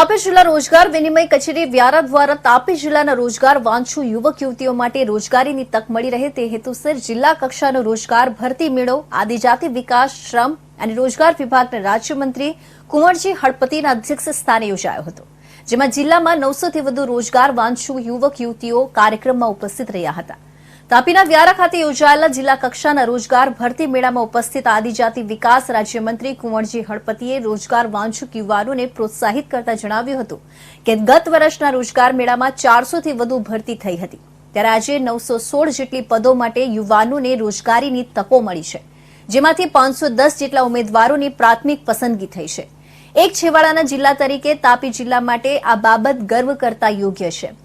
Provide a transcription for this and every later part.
તાપી જિલ્લા રોજગાર વિનિમય કચેરી વ્યારા દ્વારા તાપી જિલ્લાના રોજગાર વાંચુ યુવક યુવતીઓ માટે રોજગારીની તક મળી રહે તે હેતુસર જિલ્લા કક્ષાનો રોજગાર ભરતી મેળો, આદિજાતિ વિકાસ શ્રમ અને રોજગાર વિભાગના રાજ્યમંત્રી કુંવરજી હળપતિના અધ્યક્ષ સ્થાને યોજાયો હતો, જેમાં જિલ્લામાં નવસોથી વધુ રોજગાર વાંચુ યુવક યુવતીઓ કાર્યક્રમમાં ઉપસ્થિત રહ્યા હતા. તાપીના વ્યારા ખાતે યોજાયેલા જિલ્લા કક્ષાના રોજગાર ભરતી મેળામાં ઉપસ્થિત આદિજાતિ વિકાસ રાજ્યમંત્રી કુંવરજી હળપતિએ રોજગાર વાંછુક યુવાનોને પ્રોત્સાહિત કરતા જણાવ્યું હતું કે ગત વર્ષના રોજગાર મેળામાં ચારસોથી વધુ ભરતી થઈ હતી. ત્યારે આજે નવસો સોળ જેટલી પદો માટે યુવાનોને રોજગારીની તકો મળી છે, જેમાંથી પાંચસો દસ જેટલા ઉમેદવારોની પ્રાથમિક પસંદગી થઈ છે. એક છેવાડાના જિલ્લા તરીકે તાપી જિલ્લા માટે આ બાબત ગર્વ કરતા યોગ્ય છે.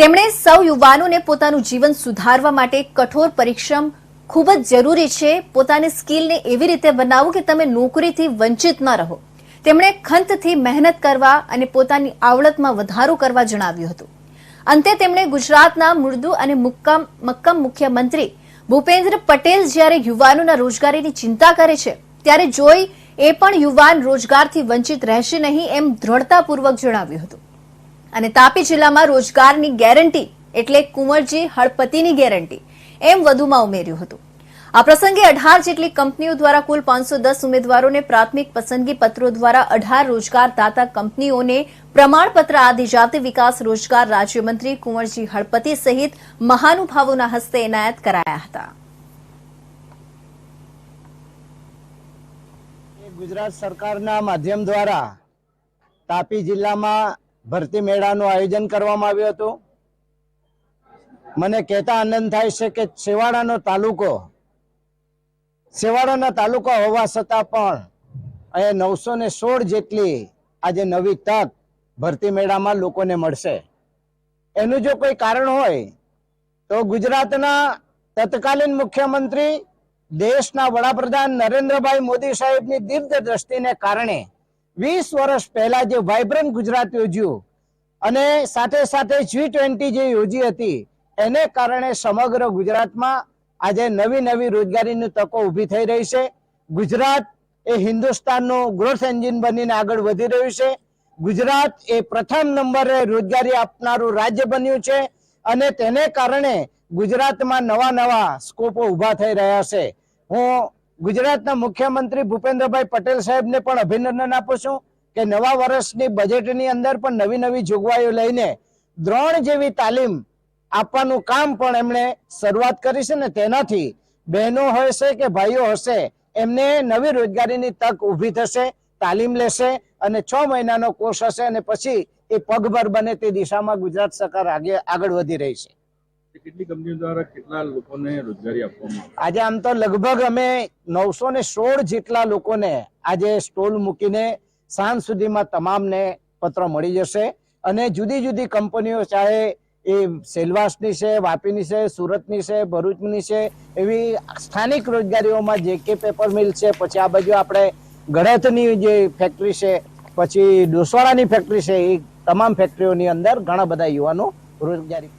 તેમણે સૌ યુવાનોને પોતાનું જીવન સુધારવા માટે કઠોર પરિશ્રમ ખૂબ જ જરૂરી છે. પોતાની સ્કિલને એવી રીતે બનાવવું કે તમે નોકરીથી વંચિત ન રહો. તેમણે ખંતથી મહેનત કરવા અને પોતાની આવડતમાં વધારો કરવા જણાવ્યું હતું. અંતે તેમણે ગુજરાતના મૃદુ અને મુક્કમ, મક્કમ મુખ્યમંત્રી ભૂપેન્દ્ર પટેલ જ્યારે યુવાનોના રોજગારીની ચિંતા કરે છે, ત્યારે જોઈ એ પણ યુવાન રોજગારથી વંચિત રહેશે નહીં એમ દ્રઢતાપૂર્વક જણાવ્યું હતું. અને તાપી જિલ્લામાં રોજગારની ગેરંટી એટલે કુંવરજી હળપતિની ગેરંટી એમ વધુમાં ઉમેર્યું હતું. આ પ્રસંગે અઢાર જેટલી કંપનીઓ દ્વારા કુલ પાંચસો દસ ઉમેદવારોને પ્રાથમિક પસંદગી પત્રો દ્વારા અઢાર રોજગાર દાતા કંપનીઓને પ્રમાણપત્ર આદિજાતિ વિકાસ રોજગાર રાજ્યમંત્રી કુંવરજી હળપતિ સહિત મહાનુભાવોના હસ્તે એનાયત કરાયા હતા. ગુજરાત સરકારના માધ્યમ દ્વારા તાપી જિલ્લામાં ભરતી મેળાનું આયોજન કરવામાં આવ્યું હતું. મને કહેતા આનંદ થાય છે કે છેવાડાનો તાલુકો, છેવાડાના તાલુકા હોવા છતાં પણ અહીંયા નવસો ને સોળ જેટલી આજે નવી તક ભરતી મેળામાં લોકોને મળશે. એનું જો કોઈ કારણ હોય, તો ગુજરાતના તત્કાલીન મુખ્યમંત્રી દેશના વડાપ્રધાન નરેન્દ્રભાઈ મોદી સાહેબની દીર્ઘ દ્રષ્ટિને કારણે વીસ વર્ષ પહેલા જે વાઇબ્રન્ટ ગુજરાત યોજ્યું અને સાથે સાથે જી ટ્વેન્ટી જે યોજી હતી, એને કારણે સમગ્ર ગુજરાતમાં આજે નવી નવી રોજગારીની તકો ઊભી થઈ રહી છે. ગુજરાત એ હિન્દુસ્તાનનું ગ્રોથ એન્જિન બનીને આગળ વધી રહ્યું છે. ગુજરાત એ પ્રથમ નંબરે રોજગારી આપનારું રાજ્ય બન્યું છે અને તેને કારણે ગુજરાતમાં નવા નવા સ્કોપો ઊભા થઈ રહ્યા છે. હું ગુજરાતના મુખ્યમંત્રી ભૂપેન્દ્રભાઈ પટેલ સાહેબને પણ અભિનંદન આપું છું કે નવા વર્ષની બજેટની અંદર પણ નવી નવી જોગવાઈઓ લઈને દ્રોણ જેવી તાલીમ આપવાનું કામ પણ એમણે શરૂઆત કરી છે ને તેનાથી બહેનો હશે કે ભાઈઓ હશે, એમને નવી રોજગારીની તક ઊભી થશે, તાલીમ લેશે અને છ મહિનાનો કોર્સ હશે અને પછી એ પગભર બને તે દિશામાં ગુજરાત સરકાર આગે આગળ વધી રહી છે. કેટલી કંપનીઓ દ્વારા કેટલા લોકોને રોજગારી આપવામાં આજે આમ તો લગભગ અમે નવસો ને સોળ જેટલા લોકોને આજે સ્ટોલ મૂકીને સાંજ સુધીમાં તમામને પત્ર મળી જશે. અને જુદી જુદી કંપનીઓ ચાહે એ સેલવાસની છે, વાપીની છે, સુરતની છે, ભરૂચની છે, એવી સ્થાનિક રોજગારીઓમાં જે કે પેપર મિલ છે, પછી આ બાજુ આપણે ગળેથની જે ફેક્ટરી છે, પછી ડોસવાડાની ફેક્ટરી છે, એ તમામ ફેક્ટરીઓની અંદર ઘણા બધા યુવાનો રોજગારી